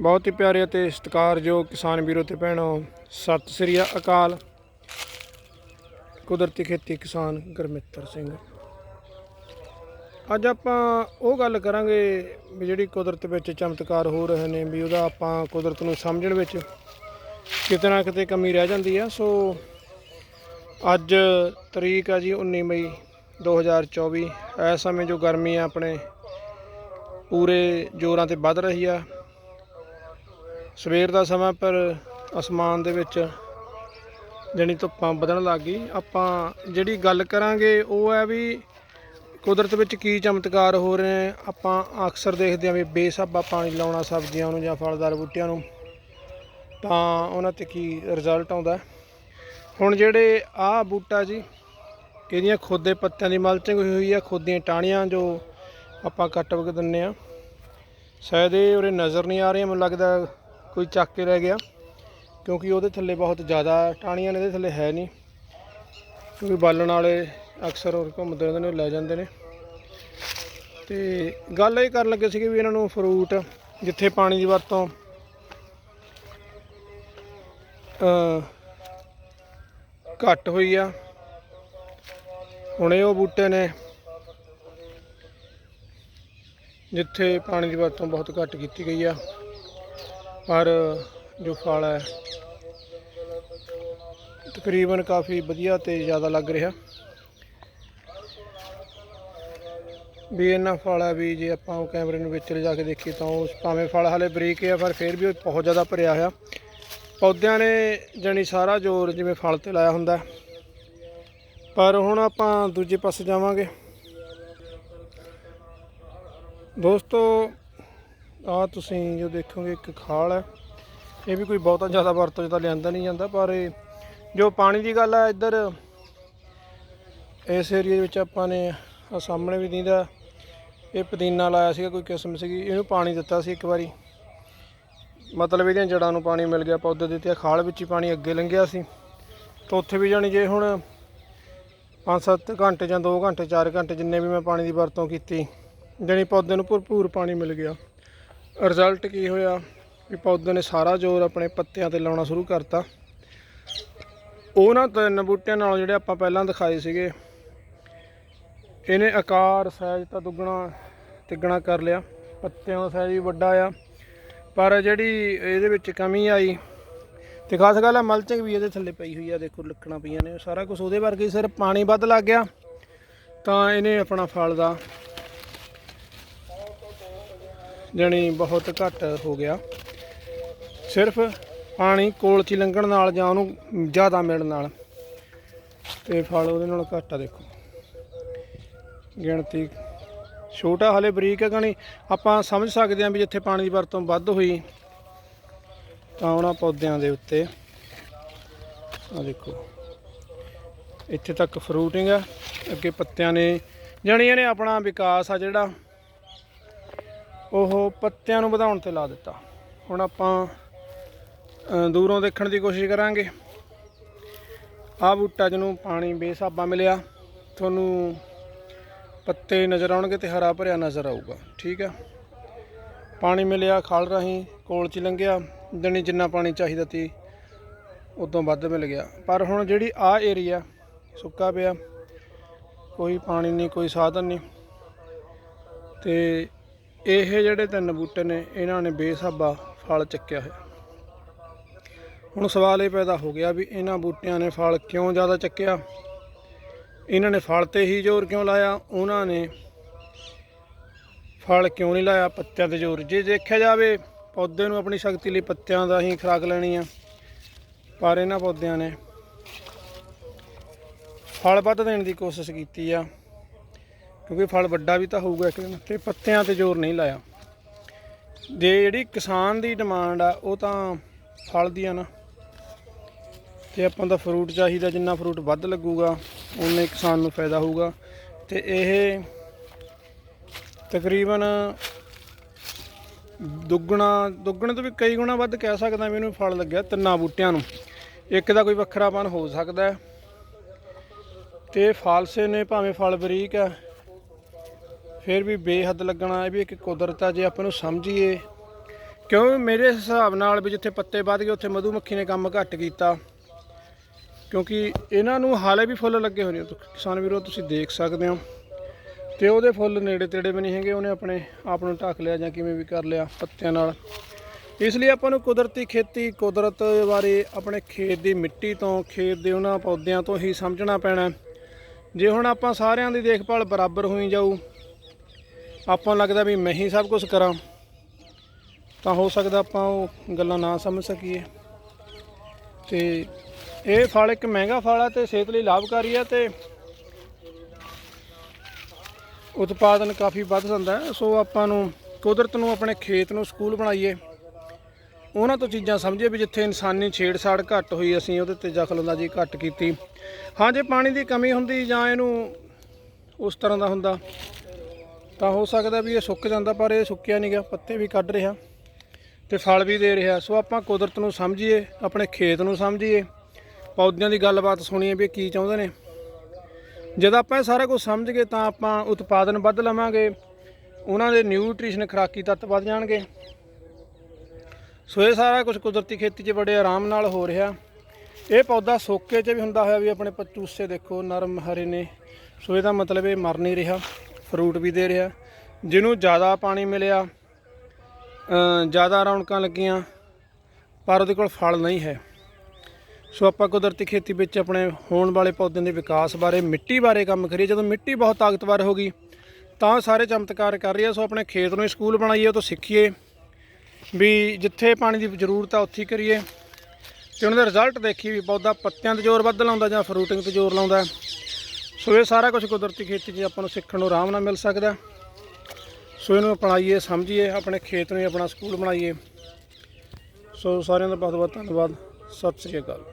ਬਹੁਤ ਹੀ ਪਿਆਰੇ ਅਤੇ ਸਤਿਕਾਰਯੋਗ ਕਿਸਾਨ ਵੀਰੋ ਤੇ ਭੈਣੋ, ਸਤਿ ਸ੍ਰੀ ਅਕਾਲ। ਕੁਦਰਤੀ ਖੇਤੀ ਕਿਸਾਨ ਗੁਰਮਿੱਤਰ ਸਿੰਘ। ਅੱਜ ਆਪਾਂ ਉਹ ਗੱਲ ਕਰਾਂਗੇ ਵੀ ਜਿਹੜੀ ਕੁਦਰਤ ਵਿੱਚ ਚਮਤਕਾਰ ਹੋ ਰਹੇ ਨੇ, ਵੀ ਉਹਦਾ ਆਪਾਂ ਕੁਦਰਤ ਨੂੰ ਸਮਝਣ ਵਿੱਚ ਕਿਤੇ ਨਾ ਕਿਤੇ ਕਮੀ ਰਹਿ ਜਾਂਦੀ ਆ। ਸੋ ਅੱਜ ਤਰੀਕ ਆ ਜੀ 19 ਮਈ 2024 ਇਸ ਸਮੇਂ ਜੋ ਗਰਮੀ ਆ, ਆਪਣੇ ਪੂਰੇ ਜ਼ੋਰਾਂ ਤੇ ਵੱਧ ਰਹੀ ਆ। ਸਵੇਰ ਦਾ ਸਮਾਂ, ਪਰ ਅਸਮਾਨ ਦੇ ਵਿੱਚ ਜਣੀ ਧੁੱਪਾਂ ਵਧਣ ਲੱਗ ਗਈ। ਆਪਾਂ ਜਿਹੜੀ ਗੱਲ ਕਰਾਂਗੇ, ਉਹ ਹੈ ਵੀ ਕੁਦਰਤ ਵਿੱਚ ਕੀ ਚਮਤਕਾਰ ਹੋ ਰਹੇ ਨੇ। ਆਪਾਂ ਅਕਸਰ ਦੇਖਦੇ ਹਾਂ ਵੀ ਬੇਸਾਬਾ ਪਾਣੀ ਲਾਉਣਾ ਸਬਜ਼ੀਆਂ ਨੂੰ ਜਾਂ ਫਲਦਾਰ ਬੂਟਿਆਂ ਨੂੰ, ਤਾਂ ਉਹਨਾਂ ਤੇ ਕੀ ਰਿਜ਼ਲਟ ਆਉਂਦਾ। ਹੁਣ ਜਿਹੜੇ ਆਹ ਬੂਟਾ ਜੀ, ਇਹਦੀਆਂ ਖੁੱਦੇ ਪੱਤਿਆਂ ਦੀ ਮਲਚਿੰਗ ਹੋਈ ਹੋਈ ਆ, ਖੁੱਦੀਆਂ ਟਾਹਣੀਆਂ ਜੋ ਆਪਾਂ ਕੱਟ ਵਗ ਦਿੰਨੇ ਆ ਸ਼ਾਇਦ ਇਹ ਉਰੇ ਨਜ਼ਰ ਨਹੀਂ ਆ ਰਹੀਆਂ, ਮੈਨੂੰ ਲੱਗਦਾ ਕੋਈ ਚੱਕ ਕੇ ਰਹਿ ਗਿਆ। ਕਿਉਂਕਿ ਉਹਦੇ ਥੱਲੇ ਬਹੁਤ ਜ਼ਿਆਦਾ ਟਾਹਣੀਆਂ ਨੇ, ਇਹਦੇ ਥੱਲੇ ਹੈ ਨਹੀਂ। ਕਿਉਂਕਿ ਬਾਲਣ ਵਾਲੇ ਅਕਸਰ ਉਹ ਘੁੰਮਦੇ ਰਹਿੰਦੇ ਨੇ, ਉਹ ਲੈ ਜਾਂਦੇ ਨੇ। ਤੇ ਗੱਲ ਇਹ ਕਰਨ ਲੱਗੇ ਸੀਗੇ ਵੀ ਇਹਨਾਂ ਨੂੰ ਫਰੂਟ ਜਿੱਥੇ ਪਾਣੀ ਦੀ ਵਰਤੋਂ ਘੱਟ ਹੋਈ ਆ। ਹੁਣੇ ਉਹ ਬੂਟੇ ਨੇ ਜਿੱਥੇ ਪਾਣੀ ਦੀ ਵਰਤੋਂ ਬਹੁਤ ਘੱਟ ਕੀਤੀ ਗਈ ਆ। ਪਰ ਜੋ ਫਲ ਹੈ, ਤਕਰੀਬਨ ਕਾਫੀ ਵਧੀਆ ਤੇ ਜ਼ਿਆਦਾ ਲੱਗ ਰਿਹਾ। ਵੀ ਇਹਨਾਂ ਫਲ ਹੈ ਵੀ ਜੇ ਆਪਾਂ ਉਹ ਕੈਮਰੇ ਨੂੰ ਵਿੱਚ ਲਿਜਾ ਕੇ ਦੇਖੀਏ ਤਾਂ ਉਸ ਭਾਵੇਂ ਫਲ ਹਲੇ ਬਰੀਕ ਹੈ, ਪਰ ਫਿਰ ਵੀ ਉਹ ਬਹੁਤ ਜ਼ਿਆਦਾ ਭਰਿਆ ਹੋਇਆ। ਪੌਦਿਆਂ ਨੇ ਜਣੀ ਸਾਰਾ ਜ਼ੋਰ ਜਿਵੇਂ ਫਲ ਤੇ ਲਾਇਆ ਹੁੰਦਾ ਪਰ ਹੁਣ ਆਪਾਂ ਦੂਜੇ ਪਾਸੇ ਜਾਵਾਂਗੇ। ਦੋਸਤੋ ਆ ਤੁਸੀਂ ਜੋ ਦੇਖੋਗੇ ਇੱਕ ਖਾਲ ਹੈ। ਇਹ ਵੀ ਕੋਈ ਬਹੁਤਾ ਜ਼ਿਆਦਾ ਵਰਤੋਂ 'ਚ ਤਾਂ ਲਿਆਂਦਾ ਨਹੀਂ ਜਾਂਦਾ, ਪਰ ਇਹ ਜੋ ਪਾਣੀ ਦੀ ਗੱਲ ਹੈ ਇੱਧਰ ਇਸ ਏਰੀਏ ਵਿੱਚ ਆਪਾਂ ਨੇ ਆ ਸਾਹਮਣੇ ਵੀ ਦਿੰਦਾ। ਇਹ ਪੁਦੀਨਾ ਲਾਇਆ ਸੀਗਾ, ਕੋਈ ਕਿਸਮ ਸੀਗੀ, ਇਹਨੂੰ ਪਾਣੀ ਦਿੱਤਾ ਸੀ ਇੱਕ ਵਾਰੀ। ਮਤਲਬ ਇਹਦੀਆਂ ਜੜਾਂ ਨੂੰ ਪਾਣੀ ਮਿਲ ਗਿਆ ਪੌਦੇ ਦੇ ਤੇ ਖਾਲ ਵਿੱਚ ਹੀ ਪਾਣੀ ਅੱਗੇ ਲੰਘਿਆ ਸੀ। ਤਾਂ ਉੱਥੇ ਵੀ ਜਾਣੀ ਜੇ ਹੁਣ 5-7 ਘੰਟੇ ਜਾਂ 2 ਘੰਟੇ 4 ਘੰਟੇ ਜਿੰਨੇ ਵੀ ਮੈਂ ਪਾਣੀ ਦੀ ਵਰਤੋਂ ਕੀਤੀ, ਜਾਣੀ ਪੌਦੇ ਨੂੰ ਭਰਪੂਰ ਪਾਣੀ ਮਿਲ ਗਿਆ। ਰਿਜ਼ਲਟ ਕੀ ਹੋਇਆ? ਵੀ ਪੌਦੇ ਨੇ ਸਾਰਾ ਜ਼ੋਰ ਆਪਣੇ ਪੱਤਿਆਂ ਤੇ ਲਾਉਣਾ ਸ਼ੁਰੂ ਕਰਤਾ। ਉਹਨਾਂ ਤਿੰਨ ਬੂਟਿਆਂ ਨਾਲ ਜਿਹੜੇ ਆਪਾਂ ਪਹਿਲਾਂ ਦਿਖਾਏ ਸੀਗੇ ਇਹਨੇ ਆਕਾਰ ਸਾਈਜ਼ ਤਾਂ ਦੁੱਗਣਾ ਤਿੱਗਣਾ ਕਰ ਲਿਆ। ਪੱਤਿਆਂ ਦਾ ਸਾਈਜ਼ ਵੀ ਵੱਡਾ ਆ। ਪਰ ਜਿਹੜੀ ਇਹਦੇ ਵਿੱਚ ਕਮੀ ਆਈ ਤੇ ਖਾਸ ਗੱਲ ਹੈ ਮਲਚਿੰਗ ਵੀ ਇਹਦੇ ਥੱਲੇ ਪਈ ਹੋਈ ਆ ਦੇਖੋ ਲੱਕੜਾਂ ਪਈਆਂ ਨੇ ਸਾਰਾ ਕੁਝ ਉਹਦੇ ਵਰਗੇ ਹੀ, ਸਿਰਫ ਪਾਣੀ ਵੱਧ ਲੱਗ ਗਿਆ। ਤਾਂ ਇਹਨੇ ਆਪਣਾ ਫਲ ਦਾ ਜਣੀ ਬਹੁਤ ਘੱਟ ਹੋ ਗਿਆ। ਸਿਰਫ ਪਾਣੀ ਕੋਲ 'ਚ ਲੰਘਣ ਨਾਲ ਜਾਂ ਉਹਨੂੰ ਜ਼ਿਆਦਾ ਮਿਲਣ ਨਾਲ। ਤੇ ਫਲ ਉਹਦੇ ਨਾਲ ਘੱਟ ਆ ਦੇਖੋ। ਗਿਣਤੀ ਛੋਟਾ ਹਲੇ ਬਰੀਕ ਹੈ ਕਣੀ ਆਪਾਂ ਸਮਝ ਸਕਦੇ ਹਾਂ ਵੀ ਜਿੱਥੇ ਪਾਣੀ ਦੀ ਵਰਤੋਂ ਵੱਧ ਹੋਈ, ਤਾਂ ਉਹਨਾਂ ਪੌਦਿਆਂ ਦੇ ਉੱਤੇ। ਆ ਦੇਖੋ। ਇੱਥੇ ਤੱਕ ਫਰੂਟਿੰਗ ਆ। ਅੱਗੇ ਪੱਤਿਆਂ ਨੇ, ਜਾਣੀ ਇਹਨੇ ਆਪਣਾ ਵਿਕਾਸ ਆ ਜਿਹੜਾ ਉਹ ਪੱਤਿਆਂ ਨੂੰ ਵਧਾਉਣ ਤੇ ਲਾ ਦਿੱਤਾ। ਹੁਣ ਆਪਾਂ ਦੂਰੋਂ ਦੇਖਣ ਦੀ ਕੋਸ਼ਿਸ਼ ਕਰਾਂਗੇ। ਆਹ ਬੂਟਾ ਜਿਹਨੂੰ ਪਾਣੀ ਬੇਸਾਬਾ ਮਿਲਿਆ। ਤੁਹਾਨੂੰ ਪੱਤੇ ਨਜ਼ਰ ਆਉਣਗੇ ਤੇ ਹਰਾ ਭਰਿਆ ਨਜ਼ਰ ਆਊਗਾ। ਠੀਕ ਆ? ਪਾਣੀ ਮਿਲਿਆ ਖਲ ਰਾਹੀਂ, ਕੋਲ ਚ ਲੰਘਿਆ। ਜਣੀ ਜਿੰਨਾ ਪਾਣੀ ਚਾਹੀਦਾ ਸੀ, ਉਦੋਂ ਵੱਧ ਮਿਲ ਗਿਆ। ਪਰ ਹੁਣ ਜਿਹੜੀ ਆ ਏਰੀਆ ਸੁੱਕਾ ਪਿਆ। ਕੋਈ ਪਾਣੀ ਨਹੀਂ, ਕੋਈ ਸਾਧਨ ਨਹੀਂ। ਤੇ ਇਹ ਜਿਹੜੇ ਤਿੰਨ ਬੂਟੇ ਨੇ, ਇਹਨਾਂ ਨੇ ਬੇਸਾਬਾ ਫਲ ਚੱਕਿਆ ਹੈ ਹੁਣ ਸਵਾਲ ਇਹ ਪੈਦਾ ਹੋ ਗਿਆ ਵੀ ਇਹਨਾਂ ਬੂਟਿਆਂ ਨੇ ਫਲ ਕਿਉਂ ਜ਼ਿਆਦਾ ਚੱਕਿਆ? ਇਹਨਾਂ ਨੇ ਫਲ ਤੇ ਹੀ ਜ਼ੋਰ ਕਿਉਂ ਲਾਇਆ? ਉਹਨਾਂ ਨੇ ਫਲ ਕਿਉਂ ਨਹੀਂ ਲਾਇਆ? ਪੱਤਿਆਂ ਤੇ ਜ਼ੋਰ। ਜੇ ਦੇਖਿਆ ਜਾਵੇ, ਪੌਦੇ ਨੂੰ ਆਪਣੀ ਸ਼ਕਤੀ ਲਈ ਪੱਤਿਆਂ ਦਾ ਹੀ ਖੁਰਾਕ ਲੈਣੀ ਆ, ਪਰ ਇਹਨਾਂ ਪੌਦਿਆਂ ਨੇ ਫਲ ਵੱਧ ਦੇਣ ਦੀ ਕੋਸ਼ਿਸ਼ ਕੀਤੀ ਆ। ਕਿਉਂਕਿ ਫਲ ਵੱਡਾ ਵੀ ਤਾਂ ਹੋਊਗਾ ਇੱਕ ਦਿਨ। ਤੇ ਪੱਤਿਆਂ ਤੇ ਜ਼ੋਰ ਨਹੀਂ ਲਾਇਆ। ਜੇ ਜਿਹੜੀ ਕਿਸਾਨ ਦੀ ਡਿਮਾਂਡ ਆ, ਉਹ ਤਾਂ ਫਲ ਦੀ ਆ ਨਾ। ਤੇ ਆਪਾਂ ਦਾ ਫਰੂਟ ਚਾਹੀਦਾ, ਜਿੰਨਾ ਫਰੂਟ ਵੱਧ ਲੱਗੂਗਾ ਉਨੇ ਕਿਸਾਨ ਨੂੰ ਫਾਇਦਾ ਹੋਊਗਾ। ਤੇ ਇਹ ਤਕਰੀਬਨ ਦੁੱਗਣਾ, ਦੁੱਗਣੇ ਤੋਂ ਵੀ ਕਈ ਗੁਣਾ ਵੱਧ ਕਹਿ ਸਕਦਾ ਵੀ ਇਹਨੂੰ ਫਲ ਲੱਗਿਆ ਤਿੰਨਾਂ ਬੂਟਿਆਂ ਨੂੰ। ਇੱਕ ਦਾ ਕੋਈ ਵੱਖਰਾਪਨ ਹੋ ਸਕਦਾ। ਹੈ ਤੇ ਫਾਲਸੇ ਨੇ ਭਾਵੇਂ ਫਲ ਬਰੀਕ ਹੈ ਫਿਰ ਵੀ ਬੇਹੱਦ ਲੱਗਣਾ ਇਹ ਵੀ ਇੱਕ ਕੁਦਰਤ ਆ ਜੇ ਆਪਾਂ ਨੂੰ ਸਮਝੀਏ। ਕਿਉਂ ਮੇਰੇ ਹਿਸਾਬ ਨਾਲ ਵੀ ਜਿੱਥੇ ਪੱਤੇ ਵੱਧ ਗਏ, ਉੱਥੇ ਮਧੂਮੱਖੀ ਨੇ ਕੰਮ ਘੱਟ ਕੀਤਾ। ਕਿਉਂਕਿ ਇਹਨਾਂ ਨੂੰ ਹਾਲੇ ਵੀ ਫੁੱਲ ਲੱਗੇ ਹੋਏ ਨੇ। ਕਿਸਾਨ ਵੀਰੋ, ਤੁਸੀਂ ਦੇਖ ਸਕਦੇ ਹੋ। ਤੇ ਉਹਦੇ ਫੁੱਲ ਨੇੜੇ ਤੇੜੇ ਵੀ ਨਹੀਂ ਹੈਗੇ, ਉਹਨੇ ਆਪਣੇ ਆਪ ਨੂੰ ਢੱਕ ਲਿਆ ਜਾਂ ਕਿਵੇਂ ਵੀ ਕਰ ਲਿਆ ਪੱਤਿਆਂ ਨਾਲ। ਇਸ ਲਈ ਆਪਾਂ ਨੂੰ ਕੁਦਰਤੀ ਖੇਤੀ, ਕੁਦਰਤ ਬਾਰੇ ਆਪਣੇ ਖੇਤ ਦੀ ਮਿੱਟੀ ਤੋਂ, ਖੇਤ ਦੇ ਉਹਨਾਂ ਪੌਦਿਆਂ ਤੋਂ ਹੀ ਸਮਝਣਾ ਪੈਣਾ। ਜੇ ਹੁਣ ਆਪਾਂ ਸਾਰਿਆਂ ਦੀ ਦੇਖਭਾਲ ਬਰਾਬਰ ਹੋਈ ਜਾਊ ਆਪਾਂ ਨੂੰ ਲੱਗਦਾ ਵੀ ਮੈਂ ਹੀ ਸਭ ਕੁਝ ਕਰਾਂ, ਤਾਂ ਹੋ ਸਕਦਾ ਆਪਾਂ ਉਹ ਗੱਲਾਂ ਨਾ ਸਮਝ ਸਕੀਏ। ਤੇ ਇਹ ਫਲ ਇੱਕ ਮਹਿੰਗਾ ਫਲ ਹੈ ਤੇ ਸਿਹਤ ਲਈ ਲਾਭਕਾਰੀ ਹੈ ਤੇ ਉਤਪਾਦਨ ਕਾਫੀ ਵੱਧ ਜਾਂਦਾ ਸੋ ਆਪਾਂ ਨੂੰ ਕੁਦਰਤ ਨੂੰ ਆਪਣੇ ਖੇਤ ਨੂੰ ਸਕੂਲ ਬਣਾਈਏ। ਉਹਨਾਂ ਤੋਂ ਚੀਜ਼ਾਂ ਸਮਝੀਏ ਵੀ ਜਿੱਥੇ ਇਨਸਾਨੀ ਛੇੜਛਾੜ ਘੱਟ ਹੋਈ, ਅਸੀਂ ਉਹਦੇ ਤੇ ਦਖਲਅੰਦਾਜ਼ੀ ਘੱਟ ਕੀਤੀ। ਹਾਂ, ਜੇ ਪਾਣੀ ਦੀ ਕਮੀ ਹੁੰਦੀ ਜਾਂ ਇਹਨੂੰ ਉਸ ਤਰ੍ਹਾਂ ਦਾ ਹੁੰਦਾ ਤਾਂ ਹੋ ਸਕਦਾ ਵੀ ਇਹ ਸੁੱਕ ਜਾਂਦਾ, ਪਰ ਇਹ ਸੁੱਕਿਆ ਨਹੀਂ ਗਿਆ, ਪੱਤੇ ਵੀ ਕੱਢ ਰਿਹਾ ਤੇ ਫਲ ਵੀ ਦੇ ਰਿਹਾ। ਸੋ ਆਪਾਂ ਕੁਦਰਤ ਨੂੰ ਸਮਝੀਏ, ਆਪਣੇ ਖੇਤ ਨੂੰ ਸਮਝੀਏ, ਪੌਦਿਆਂ ਦੀ ਗੱਲਬਾਤ ਸੁਣੀਏ ਵੀ ਕੀ ਚਾਹੁੰਦੇ ਨੇ। ਜਦ ਆਪਾਂ ਇਹ ਸਾਰਾ ਕੁਝ ਸਮਝ ਗਏ ਤਾਂ ਆਪਾਂ ਉਤਪਾਦਨ ਵੱਧ ਲਵਾਂਗੇ, ਉਹਨਾਂ ਦੇ ਨਿਊਟ੍ਰੀਸ਼ਨ ਖੁਰਾਕੀ ਤੱਤ ਵੱਧ ਜਾਣਗੇ। ਸੋ ਇਹ ਸਾਰਾ ਕੁਝ ਕੁਦਰਤੀ ਖੇਤੀ 'ਚ ਬੜੇ ਆਰਾਮ ਨਾਲ ਹੋ ਰਿਹਾ। ਇਹ ਪੌਦਾ ਸੋਕੇ 'ਚ ਵੀ ਹੁੰਦਾ ਹੋਇਆ ਵੀ ਆਪਣੇ ਪਚੂਸੇ ਦੇਖੋ, ਨਰਮ ਹਰੇ ਨੇ। ਸੋ ਇਹਦਾ ਮਤਲਬ ਇਹ ਮਰ ਨਹੀਂ ਰਿਹਾ। ਫਰੂਟ ਵੀ ਦੇ ਰਿਹਾ। ਜਿਹਨੂੰ ਜ਼ਿਆਦਾ ਪਾਣੀ ਮਿਲਿਆ ਜ਼ਿਆਦਾ ਰੌਣਕਾਂ ਲੱਗੀਆਂ, ਪਰ ਉਹਦੇ ਕੋਲ ਫਲ ਨਹੀਂ ਹੈ। ਸੋ ਆਪਾਂ ਕੁਦਰਤੀ ਖੇਤੀ ਵਿੱਚ ਆਪਣੇ ਹੋਣ ਵਾਲੇ ਪੌਦਿਆਂ ਦੇ ਵਿਕਾਸ ਬਾਰੇ, ਮਿੱਟੀ ਬਾਰੇ ਕੰਮ ਕਰੀਏ। ਜਦੋਂ ਮਿੱਟੀ ਬਹੁਤ ਤਾਕਤਵਰ ਹੋ ਗਈ, ਤਾਂ ਸਾਰੇ ਚਮਤਕਾਰ ਕਰ ਰਹੀ ਹੈ ਸੋ ਆਪਣੇ ਖੇਤ ਨੂੰ ਸਕੂਲ ਬਣਾਈਏ, ਉਹ ਤੋਂ ਸਿੱਖੀਏ। ਵੀ ਜਿੱਥੇ ਪਾਣੀ ਦੀ ਜ਼ਰੂਰਤ ਆ, ਉੱਥੇ ਹੀ ਕਰੀਏ। ਤੇ ਉਹਨਾਂ ਦਾ ਰਿਜ਼ਲਟ ਦੇਖੀਏ ਵੀ ਪੌਦਾ ਪੱਤਿਆਂ ਤੇ ਜ਼ੋਰ ਵੱਧ ਲਾਉਂਦਾ ਜਾਂ ਫਰੂਟਿੰਗ ਤੇ ਜ਼ੋਰ ਲਾਉਂਦਾ। ਸੋ ਇਹ ਸਾਰਾ ਕੁਝ ਕੁਦਰਤੀ ਖੇਤੀ 'ਚ ਆਪਾਂ ਨੂੰ ਸਿੱਖਣ ਨੂੰ ਆਰਾਮ ਨਾਲ ਮਿਲ ਸਕਦਾ। ਸੋ ਇਹਨੂੰ ਅਪਣਾਈਏ, ਸਮਝੀਏ, ਆਪਣੇ ਖੇਤ ਨੂੰ ਆਪਣਾ ਸਕੂਲ ਬਣਾਈਏ। ਸੋ ਸਾਰਿਆਂ ਦਾ ਬਹੁਤ ਬਹੁਤ ਧੰਨਵਾਦ। ਸਤਿ ਸ੍ਰੀ ਅਕਾਲ।